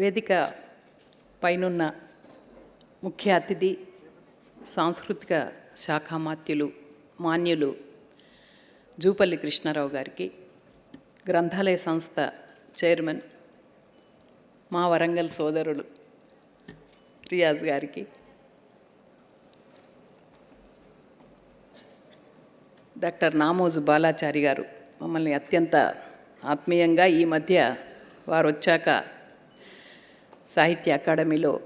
వేదిక పైనున్న ముఖ్య అతిథి సాంస్కృతిక శాఖామాత్యులు మాన్యులు జూపల్లి కృష్ణారావు గారికి గ్రంథాలయ సంస్థ చైర్మన్ మా వరంగల్ సోదరుడు రియాజ్ గారికి డాక్టర్ నామోజు బాలాచారి గారు. మమ్మల్ని అత్యంత ఆత్మీయంగా ఈ మధ్య వారు వచ్చాక సాహిత్య అకాడమీలో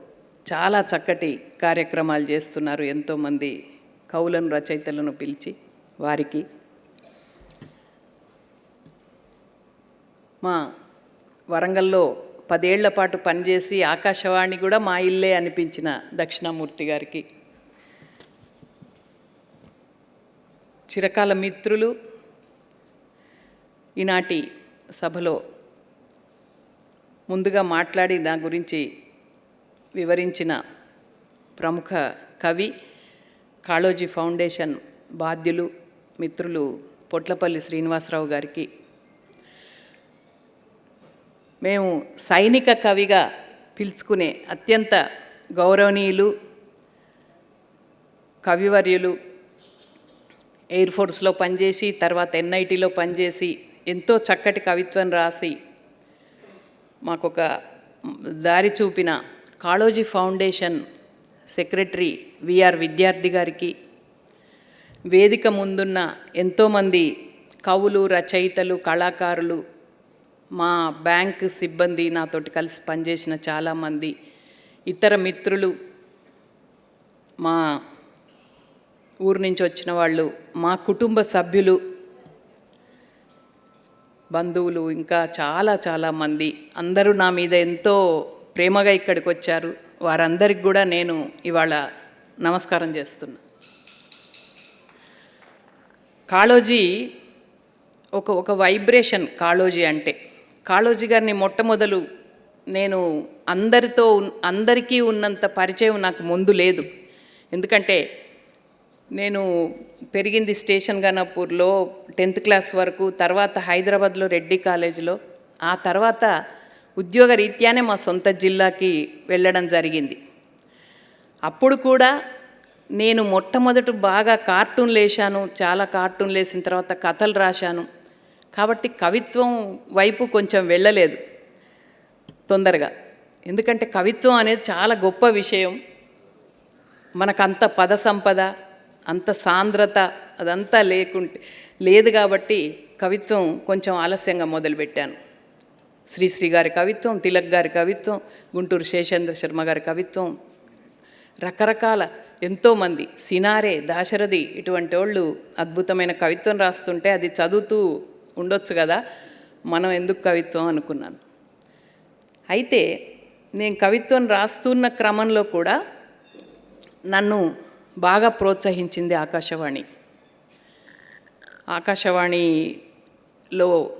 చాలా చక్కటి కార్యక్రమాలు చేస్తున్నారు ఎంతోమంది కవులను రచయితలను పిలిచి వారికి. మా వరంగల్లో పదేళ్ళ పాటు పనిచేసి ఆకాశవాణి కూడా మా ఇల్లే అనిపించిన దక్షిణామూర్తి గారికి. చిరకాల మిత్రులు. ఈనాటి సభలో ముందుగా మాట్లాడి నా గురించి వివరించిన ప్రముఖ కవి కాళోజీ ఫౌండేషన్ బాధ్యులు మిత్రులు పొట్లపల్లి శ్రీనివాసరావు గారికి. మేము సైనిక కవిగా పిలుచుకునే అత్యంత గౌరవనీయులు కవివర్యులు ఎయిర్ ఫోర్స్లో పనిచేసి తర్వాత ఎన్ఐటీలో పనిచేసి ఎంతో చక్కటి కవిత్వం రాసి మాకొక దారి చూపిన కాళోజీ ఫౌండేషన్ సెక్రటరీ విఆర్ విద్యార్థి గారికి వేదిక ముందున్న ఎంతోమంది కవులు రచయితలు కళాకారులు మా బ్యాంక్ సిబ్బంది నాతోటి కలిసి పనిచేసిన చాలామంది ఇతర మిత్రులు మా ఊరు నుంచి వచ్చిన వాళ్ళు మా కుటుంబ సభ్యులు బంధువులు ఇంకా చాలా చాలా మంది అందరూ నా మీద ఎంతో ప్రేమగా ఇక్కడికి వచ్చారు. వారందరికి కూడా నేను ఇవాళ నమస్కారం చేస్తున్నా. కాళోజీ ఒక ఒక వైబ్రేషన్ కాళోజీ అంటే. కాళోజీ గారిని మొట్టమొదలు నేను అందరితో అందరికీ ఉన్నంత పరిచయం నాకు ముందు లేదు. ఎందుకంటే నేను పెరిగింది స్టేషన్ గనపూర్లో టెన్త్ క్లాస్ వరకు తర్వాత హైదరాబాద్లో రెడ్డి కాలేజీలో. ఆ తర్వాత ఉద్యోగ రీత్యానే మా సొంత జిల్లాకి వెళ్ళడం జరిగింది. అప్పుడు కూడా నేను మొట్టమొదట బాగా కార్టూన్లు వేశాను చాలా కార్టూన్లు వేసిన తర్వాత కథలు రాశాను. కాబట్టి కవిత్వం వైపు కొంచెం వెళ్ళలేదు తొందరగా. ఎందుకంటే కవిత్వం అనేది చాలా గొప్ప విషయం. మనకంత పద సంపద అంత సాంద్రత అదంతా లేకుంటే లేదు కాబట్టి కవిత్వం కొంచెం ఆలస్యంగా మొదలుపెట్టాను. శ్రీశ్రీ గారి కవిత్వం తిలక్ గారి కవిత్వం గుంటూరు శేషేంద్ర శర్మ గారి కవిత్వం. రకరకాల ఎంతోమంది సినారే దాశరథి ఇటువంటి వాళ్ళు అద్భుతమైన కవిత్వం రాస్తుంటే అది చదువుతూ ఉండొచ్చు కదా మనం ఎందుకు కవిత్వం అనుకున్నాను. అయితే నేను కవిత్వం రాస్తున్న క్రమంలో కూడా నన్ను బాగా ప్రోత్సహించింది ఆకాశవాణి. ఆకాశవాణిలో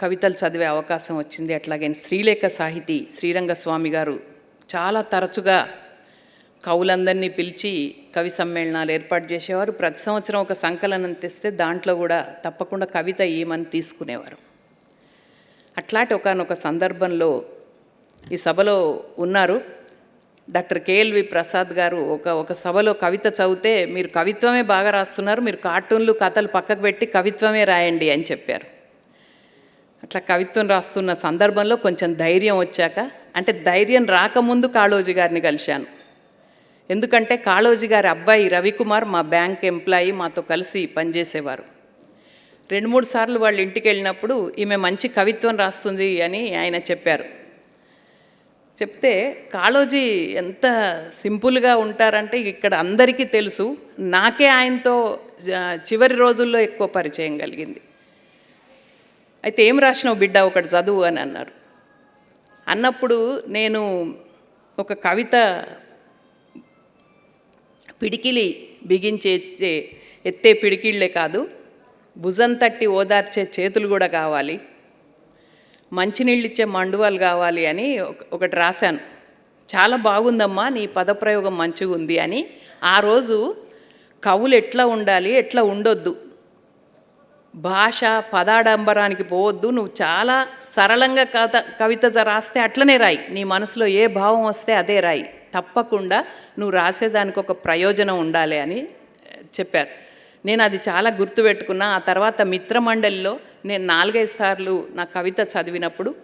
కవితలు చదివే అవకాశం వచ్చింది. అట్లాగే శ్రీలేఖ సాహితీ శ్రీరంగస్వామి గారు చాలా తరచుగా కవులందరినీ పిలిచి కవి సమ్మేళనాలు ఏర్పాటు చేసేవారు. ప్రతి సంవత్సరం ఒక సంకలనం తెస్తే దాంట్లో కూడా తప్పకుండా కవిత ఏమని తీసుకునేవారు. అట్లాంటి ఒకనొక సందర్భంలో ఈ సభలో ఉన్నారు. డాక్టర్ కేఎల్వి ప్రసాద్ గారు ఒక ఒక సభలో కవిత చదివితే మీరు కవిత్వమే బాగా రాస్తున్నారు మీరు కార్టూన్లు కథలు పక్కకు పెట్టి కవిత్వమే రాయండి అని చెప్పారు. అట్లా కవిత్వం రాస్తున్న సందర్భంలో కొంచెం ధైర్యం వచ్చాక అంటే ధైర్యం రాకముందు కాళోజీ గారిని కలిశాను. ఎందుకంటే కాళోజీ గారి అబ్బాయి రవికుమార్ మా బ్యాంక్ ఎంప్లాయీ మాతో కలిసి పనిచేసేవారు. రెండు మూడు సార్లు వాళ్ళ ఇంటికి వెళ్ళినప్పుడు ఈమె మంచి కవిత్వం రాస్తుంది అని ఆయన చెప్పారు. చెప్తే కాళోజీ ఎంత సింపుల్గా ఉంటారంటే ఇక్కడ అందరికీ తెలుసు. నాకే ఆయనతో చివరి రోజుల్లో ఎక్కువ పరిచయం కలిగింది. అయితే ఏం రాసినావు బిడ్డ ఒకటి చదువు అని అన్నారు. అన్నప్పుడు నేను ఒక కవిత పిడికిలి బిగించే ఎత్తే పిడికిళ్ళే కాదు. భుజం తట్టి ఓదార్చే చేతులు కూడా కావాలి. మంచినీళ్ళు ఇచ్చే మండువాలు కావాలి అని ఒకటి రాశాను. చాలా బాగుందమ్మా నీ పదప్రయోగం మంచిగా ఉంది అని. ఆ రోజు కవులు ఎట్లా ఉండాలి ఎట్లా ఉండొద్దు? భాష పదాడంబరానికి పోవద్దు నువ్వు చాలా సరళంగా కథ కవిత రాస్తే అట్లనే రాయి. నీ మనసులో ఏ భావం వస్తే అదే రాయి. తప్పకుండా నువ్వు రాసేదానికి ఒక ప్రయోజనం ఉండాలి అని చెప్పారు. నేను అది చాలా గుర్తుపెట్టుకున్నా ఆ తర్వాత మిత్రమండలిలో నేను నాలుగైదు సార్లు నా కవిత చదివినప్పుడు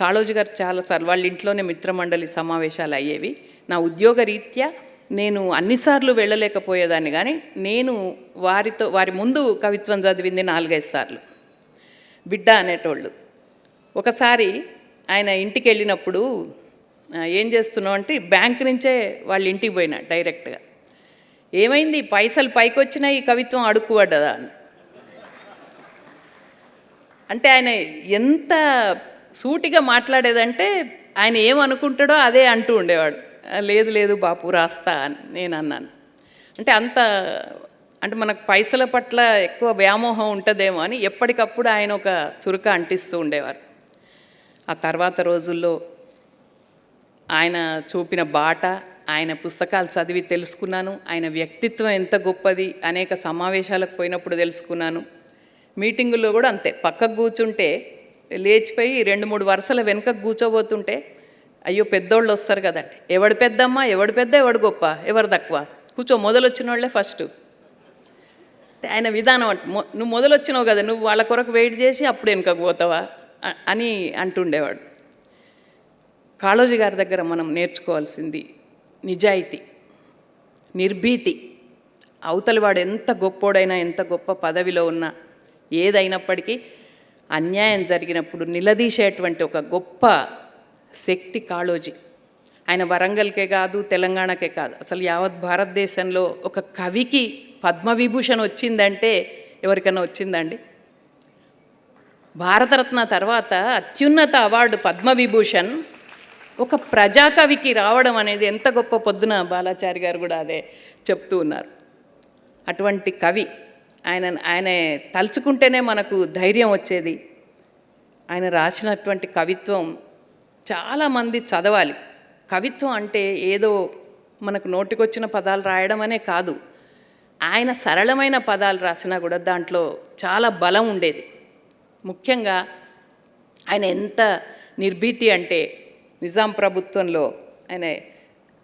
కాళోజీ గారు చాలా సార్లు వాళ్ళ ఇంట్లోనే మిత్రమండలి సమావేశాలు అయ్యేవి. నా ఉద్యోగ రీత్యా నేను అన్నిసార్లు వెళ్ళలేకపోయేదాన్ని కానీ నేను వారితో వారి ముందు కవిత్వం చదివింది నాలుగైదు సార్లు. బిడ్డ అనేటోళ్ళు. ఒకసారి ఆయన ఇంటికి వెళ్ళినప్పుడు ఏం చేస్తున్నావు? అంటే బ్యాంక్ నుంచే వాళ్ళ ఇంటికి పోయినా డైరెక్ట్గా. ఏమైంది? పైసలు పైకొచ్చినా ఈ కవిత్వం అడుక్కుపడ్డదా అని. అంటే ఆయన ఎంత సూటిగా మాట్లాడేదంటే ఆయన ఏమనుకుంటాడో అదే అంటూ ఉండేవాడు. లేదు లేదు బాపు రాస్తా అని నేను అన్నాను. అంటే అంత అంటే మనకు పైసల పట్ల ఎక్కువ వ్యామోహం ఉంటుందేమో అని ఎప్పటికప్పుడు ఆయన ఒక చురుక అంటిస్తూ ఉండేవారు. ఆ తర్వాత రోజుల్లో ఆయన చూపిన బాట ఆయన పుస్తకాలు చదివి తెలుసుకున్నాను. ఆయన వ్యక్తిత్వం ఎంత గొప్పది అనేక సమావేశాలకు పోయినప్పుడు తెలుసుకున్నాను. మీటింగుల్లో కూడా అంతే పక్కకు కూర్చుంటే లేచిపోయి రెండు మూడు వరుసల వెనుకకు కూర్చోబోతుంటే అయ్యో పెద్దోళ్ళు వస్తారు కదండి. ఎవడు పెద్దమ్మ ఎవడు పెద్ద ఎవడు గొప్ప ఎవరు తక్కువ? కూర్చో మొదలు వచ్చిన వాళ్ళే ఫస్ట్. ఆయన విధానం అంట నువ్వు మొదలు వచ్చినావు కదా నువ్వు వాళ్ళ కొరకు వెయిట్ చేసి అప్పుడు వెనుకకు పోతావా? అని అంటుండేవాడు. కాళోజీ గారి దగ్గర మనం నేర్చుకోవాల్సింది నిజాయితీ నిర్భీతి. అవతలివాడు ఎంత గొప్పోడైనా ఎంత గొప్ప పదవిలో ఉన్నా ఏదైనప్పటికీ అన్యాయం జరిగినప్పుడు నిలదీసేటువంటి ఒక గొప్ప శక్తి కాళోజీ. ఆయన వరంగల్కే కాదు తెలంగాణకే కాదు. అసలు యావత్ భారతదేశంలో ఒక కవికి పద్మవిభూషణ్ వచ్చిందంటే ఎవరికైనా వచ్చిందండి భారతరత్న తర్వాత అత్యున్నత అవార్డు పద్మవిభూషణ్ ఒక ప్రజాకవికి రావడం అనేది ఎంత గొప్ప పొద్దున బాలాచారి గారు కూడా అదే చెప్తూ ఉన్నారు. అటువంటి కవి ఆయన ఆయన తలుచుకుంటేనే మనకు ధైర్యం వచ్చేది. ఆయన రాసినటువంటి కవిత్వం చాలామంది చదవాలి. కవిత్వం అంటే ఏదో మనకు నోటికొచ్చిన పదాలు రాయడం అనే కాదు. ఆయన సరళమైన పదాలు రాసినా కూడా దాంట్లో చాలా బలం ఉండేది. ముఖ్యంగా ఆయన ఎంత నిర్భీతి అంటే నిజాం ప్రభుత్వంలో ఆయన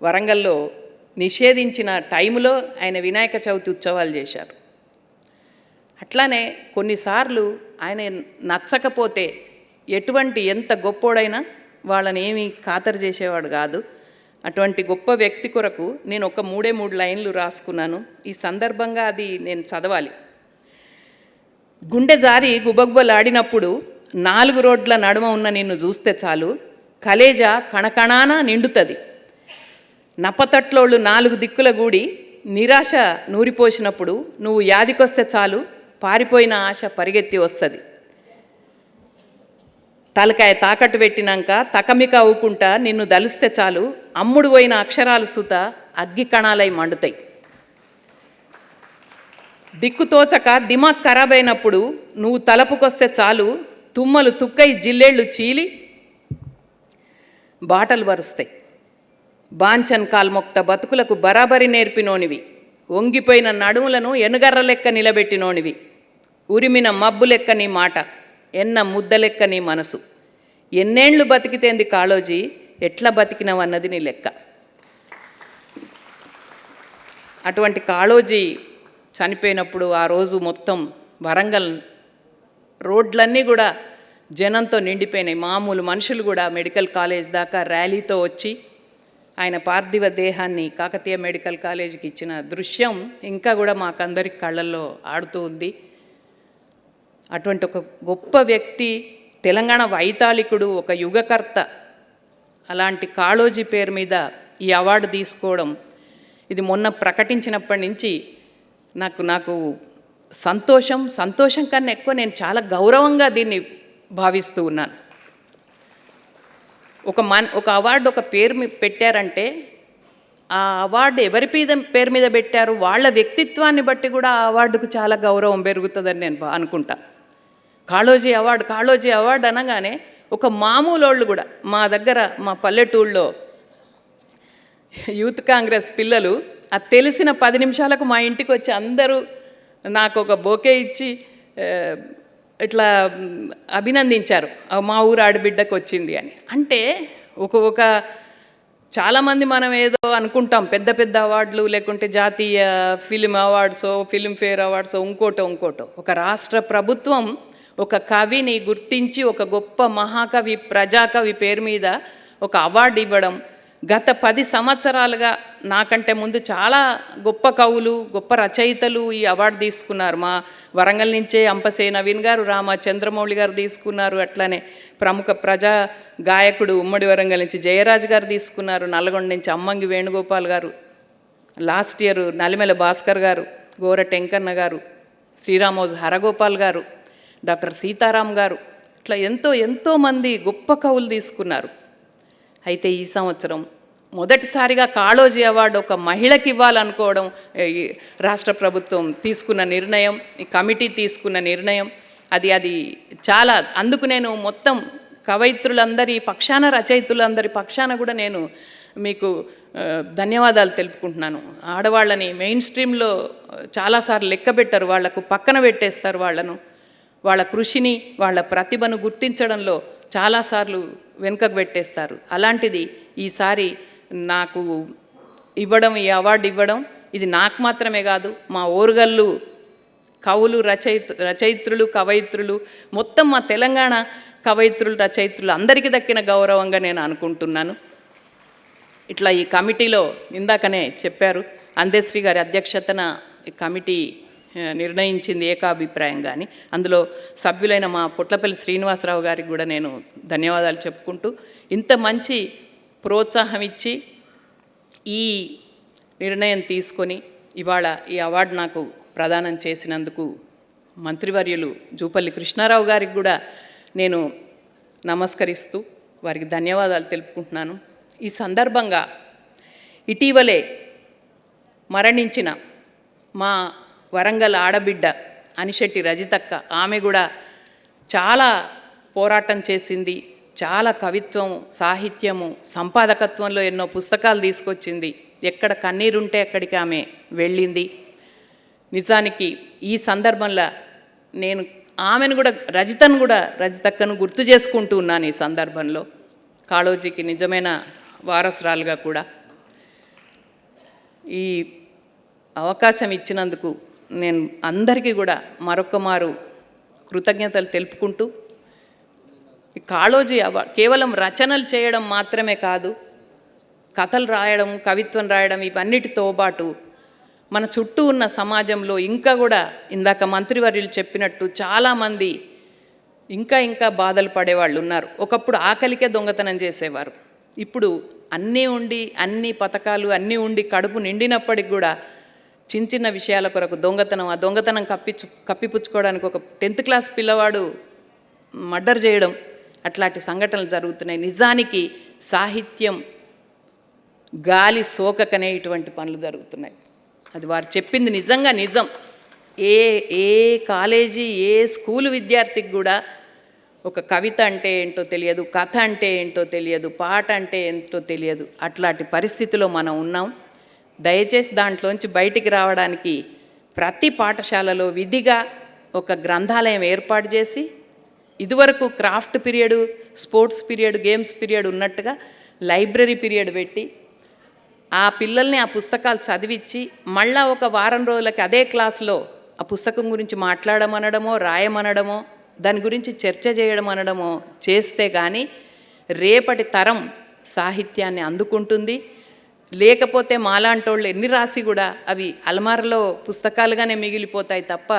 వరంగల్లో నిషేధించిన టైంలో ఆయన వినాయక చవితి ఉత్సవాలు చేశారు. అట్లానే కొన్నిసార్లు ఆయన నచ్చకపోతే ఎటువంటి ఎంత గొప్పోడైనా వాళ్ళని ఏమీ ఖాతరు చేసేవాడు కాదు. అటువంటి గొప్ప వ్యక్తి కొరకు నేను ఒక మూడే మూడు లైన్లు రాసుకున్నాను. ఈ సందర్భంగా అది నేను చదవాలి. గుండె జారి గుబగుబలాడినప్పుడు నాలుగు రోడ్ల నడుమ ఉన్న నిన్ను చూస్తే చాలు. కలేజా కణకణాన నిండుతుంది. నప్పతట్లోళ్ళు నాలుగు దిక్కుల గూడి నిరాశ నూరిపోసినప్పుడు నువ్వు యాదికొస్తే చాలు పారిపోయిన ఆశ పరిగెత్తి వస్తుంది. తలకాయ తాకట్టు పెట్టినాక తకమిక అవ్వుకుంటా నిన్ను దలిస్తే చాలు అమ్ముడు పోయిన అక్షరాలు సుత అగ్గి కణాలై మండుతాయి. దిక్కుతోచక దిమాగ్ ఖరాబ్ అయినప్పుడు నువ్వు తలపుకొస్తే చాలు తుమ్మలు తుక్కై జిల్లేళ్ళు చీలి బాటలు వరుస్తాయి. బాంచన్ కాల్ముక్త బతుకులకు బరాబరి నేర్పినోనివి. వంగిపోయిన నడుములను ఎనుగర్ర లెక్క నిలబెట్టినోనివి. ఉరిమిన మబ్బు లెక్క నీ మాట ఎన్న ముద్ద లెక్క నీ మనసు. ఎన్నేండ్లు బతికితేంది కాళోజీ ఎట్లా బతికినవన్నది నీ లెక్క. అటువంటి కాళోజీ చనిపోయినప్పుడు ఆ రోజు మొత్తం వరంగల్ రోడ్లన్నీ కూడా జనంతో నిండిపోయినాయి. మామూలు మనుషులు కూడా మెడికల్ కాలేజ్ దాకా ర్యాలీతో వచ్చి ఆయన పార్థివ దేహాన్ని కాకతీయ మెడికల్ కాలేజీకి ఇచ్చిన దృశ్యం ఇంకా కూడా మాకందరి కళ్ళల్లో ఆడుతూ ఉంది. అటువంటి ఒక గొప్ప వ్యక్తి తెలంగాణ వైతాళికుడు ఒక యుగకర్త. అలాంటి కాళోజీ పేరు మీద ఈ అవార్డు తీసుకోవడం ఇది మొన్న ప్రకటించినప్పటి నుంచి నాకు నాకు సంతోషం సంతోషం కన్నా ఎక్కువ నేను చాలా గౌరవంగా దీన్ని భావిస్తూ ఉన్నాను. ఒక మన్ ఒక అవార్డు ఒక పేరు మీ- పెట్టారంటే ఆ అవార్డు ఎవరి మీద పేరు మీద పెట్టారు? వాళ్ళ వ్యక్తిత్వాన్ని బట్టి కూడా ఆ అవార్డుకు చాలా గౌరవం పెరుగుతుందని నేను బా- అనుకుంటా. కాళోజీ అవార్డు కాళోజీ అవార్డు అనగానే ఒక మామూలు వాళ్ళు కూడా మా దగ్గర మా పల్లెటూళ్ళలో యూత్ కాంగ్రెస్ పిల్లలు అది తెలిసిన పది నిమిషాలకు మా ఇంటికి వచ్చి అందరూ నాకు ఒక బొకే ఇచ్చి ఇట్లా అభినందించారు. మా ఊరు ఆడబిడ్డకు వచ్చింది అని. అంటే ఒక ఒక చాలామంది మనం ఏదో అనుకుంటాం. పెద్ద పెద్ద అవార్డులు లేకుంటే జాతీయ ఫిలిం అవార్డ్సో ఫిలింఫేర్ అవార్డ్సో ఇంకోటో ఇంకోటో. ఒక రాష్ట్ర ప్రభుత్వం ఒక కవిని గుర్తించి ఒక గొప్ప మహాకవి ప్రజాకవి పేరు మీద ఒక అవార్డు ఇవ్వడం గత పది సంవత్సరాలుగా నాకంటే ముందు చాలా గొప్ప కవులు గొప్ప రచయితలు ఈ అవార్డు తీసుకున్నారు. మా వరంగల్ నుంచే అంపసే నవీన్ గారు రామ చంద్రమౌళి గారు తీసుకున్నారు. అట్లానే ప్రముఖ ప్రజా గాయకుడు ఉమ్మడి వరంగల్ నుంచి జయరాజు గారు తీసుకున్నారు. నల్గొండ నుంచి అమ్మంగి వేణుగోపాల్ గారు లాస్ట్ ఇయర్ నలిమెల భాస్కర్ గారు గోర టెంకన్న గారు శ్రీరామోజు హరగోపాల్ గారు డాక్టర్ సీతారాం గారు ఇట్లా ఎంతో ఎంతోమంది గొప్ప కవులు తీసుకున్నారు. అయితే ఈ సంవత్సరం మొదటిసారిగా కాళోజీ అవార్డు ఒక మహిళకి ఇవ్వాలనుకోవడం రాష్ట్ర ప్రభుత్వం తీసుకున్న నిర్ణయం ఈ కమిటీ తీసుకున్న నిర్ణయం. అది అది చాలా అందుకు నేను మొత్తం కవయిత్రులందరి పక్షాన రచయితులందరి పక్షాన కూడా నేను మీకు ధన్యవాదాలు తెలుపుకుంటున్నాను. ఆడవాళ్ళని మెయిన్ స్ట్రీమ్లో చాలాసార్లు లెక్క పెట్టరు వాళ్ళకు పక్కన పెట్టేస్తారు వాళ్ళను. వాళ్ళ కృషిని వాళ్ళ ప్రతిభను గుర్తించడంలో చాలాసార్లు వెనుకకు పెట్టేస్తారు. అలాంటిది ఈసారి నాకు ఇవ్వడం ఈ అవార్డు ఇవ్వడం ఇది నాకు మాత్రమే కాదు మా ఓరుగల్లు కవులు రచయిత రచయిత్రులు కవయిత్రులు మొత్తం మా తెలంగాణ కవయిత్రులు రచయిత్రులు అందరికీ దక్కిన గౌరవంగా నేను అనుకుంటున్నాను. ఇట్లా ఈ కమిటీలో ఇందాకనే చెప్పారు అందేశ్రీ గారి అధ్యక్షతన కమిటీ నిర్ణయించింది ఏకాభిప్రాయం కానీ అందులో సభ్యులైన మా పుట్లపల్లి శ్రీనివాసరావు గారికి కూడా నేను ధన్యవాదాలు చెప్పుకుంటూ ఇంత మంచి ప్రోత్సాహం ఇచ్చి ఈ నిర్ణయం తీసుకొని ఇవాళ ఈ అవార్డు నాకు ప్రదానం చేసినందుకు మంత్రివర్యులు జూపల్లి కృష్ణారావు గారికి కూడా నేను నమస్కరిస్తూ వారికి ధన్యవాదాలు తెలుపుకుంటున్నాను. ఈ సందర్భంగా ఇటీవలే మరణించిన మా వరంగల్ ఆడబిడ్డ అనిశెట్టి రజితక్క ఆమె కూడా చాలా పోరాటం చేసింది. చాలా కవిత్వం సాహిత్యము సంపాదకత్వంలో ఎన్నో పుస్తకాలు తీసుకొచ్చింది. ఎక్కడ కన్నీరుంటే అక్కడికి ఆమె వెళ్ళింది. నిజానికి ఈ సందర్భంలో నేను ఆమెను కూడా రజితను కూడా రజితక్కను గుర్తు చేసుకుంటూ ఉన్నాను ఈ సందర్భంలో. కాళోజీకి నిజమైన వారసురాలుగా కూడా. ఈ అవకాశం ఇచ్చినందుకు నేను అందరికీ కూడా మరొక మారు కృతజ్ఞతలు తెలుపుకుంటూ కాళోజీ అవ కేవలం రచనలు చేయడం మాత్రమే కాదు కథలు రాయడం కవిత్వం రాయడం ఇవన్నిటితో పాటు మన చుట్టూ ఉన్న సమాజంలో ఇంకా కూడా ఇందాక మంత్రివర్యులు చెప్పినట్టు చాలామంది ఇంకా ఇంకా బాధలు పడేవాళ్ళు ఉన్నారు. ఒకప్పుడు ఆకలికే దొంగతనం చేసేవారు. ఇప్పుడు అన్నీ ఉండి అన్ని పథకాలు అన్నీ ఉండి కడుపు నిండినప్పటికి కూడా చిన్న చిన్న విషయాల కొరకు దొంగతనం ఆ దొంగతనం కప్పించు కప్పిపుచ్చుకోవడానికి ఒక టెన్త్ క్లాస్ పిల్లవాడు మర్డర్ చేయడం అట్లాంటి సంఘటనలు జరుగుతున్నాయి. నిజానికి సాహిత్యం గాలి సోకకనే ఇటువంటి పనులు జరుగుతున్నాయి. అది వారు చెప్పింది నిజంగా నిజం. ఏ ఏ కాలేజీ ఏ స్కూలు విద్యార్థికి కూడా ఒక కవిత అంటే ఏంటో తెలియదు కథ అంటే ఏంటో తెలియదు పాట అంటే ఏంటో తెలియదు. అట్లాంటి పరిస్థితిలో మనం ఉన్నాం. దయచేసి దాంట్లోంచి బయటికి రావడానికి ప్రతి పాఠశాలలో విధిగా ఒక గ్రంథాలయం ఏర్పాటు చేసి ఇదివరకు craft period sports period games period ఉన్నట్టుగా లైబ్రరీ పీరియడ్ పెట్టి ఆ పిల్లల్ని ఆ పుస్తకాలు చదివించి మళ్ళా ఒక వారం రోజులకి అదే క్లాస్లో ఆ పుస్తకం గురించి మాట్లాడమనడమో రాయమనడమో దాని గురించి చర్చ చేయడం అనడమో చేస్తే కానీ రేపటి తరం సాహిత్యాన్ని అందుకుంటుంది. లేకపోతే మాలాంటోళ్ళు ఎన్ని రాసి కూడా అవి అలమారలో పుస్తకాలుగానే మిగిలిపోతాయి తప్ప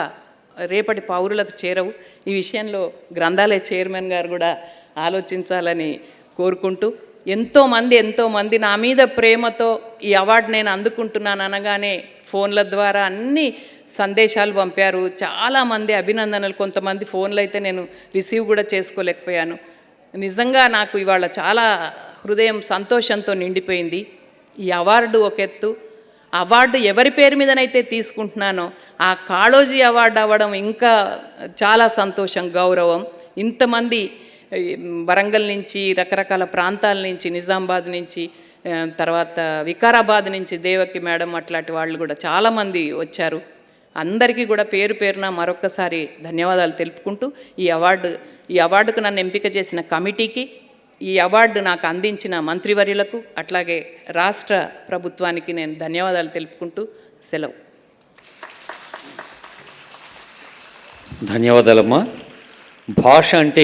రేపటి పౌరులకు చేరవు. ఈ విషయంలో గ్రంథాలయ చైర్మన్ గారు కూడా ఆలోచించాలని కోరుకుంటూ ఎంతోమంది ఎంతోమంది నా మీద ప్రేమతో ఈ అవార్డు నేను అందుకుంటున్నాను అనగానే ఫోన్ల ద్వారా అన్ని సందేశాలు పంపారు. చాలామంది అభినందనలు కొంతమంది ఫోన్లు అయితే నేను రిసీవ్ కూడా చేసుకోలేకపోయాను. నిజంగా నాకు ఇవాళ చాలా హృదయం సంతోషంతో నిండిపోయింది. ఈ అవార్డు ఒక ఎత్తు. అవార్డు ఎవరి పేరు మీదనైతే తీసుకుంటున్నానో ఆ కాళోజీ అవార్డు అవ్వడం ఇంకా చాలా సంతోషం గౌరవం. ఇంతమంది వరంగల్ నుంచి రకరకాల ప్రాంతాల నుంచి నిజామాబాద్ నుంచి తర్వాత వికారాబాద్ నుంచి దేవకి మేడం అట్లాంటి వాళ్ళు కూడా చాలామంది వచ్చారు. అందరికీ కూడా పేరు పేరున మరొక్కసారి ధన్యవాదాలు తెలుపుకుంటూ ఈ అవార్డు ఈ అవార్డుకు నన్ను ఎంపిక చేసిన కమిటీకి ఈ అవార్డు నాకు అందించిన మంత్రివర్యులకు అట్లాగే రాష్ట్ర ప్రభుత్వానికి నేను ధన్యవాదాలు తెలుపుకుంటూ సెలవు. ధన్యవాదాలమ్మా. భాష అంటే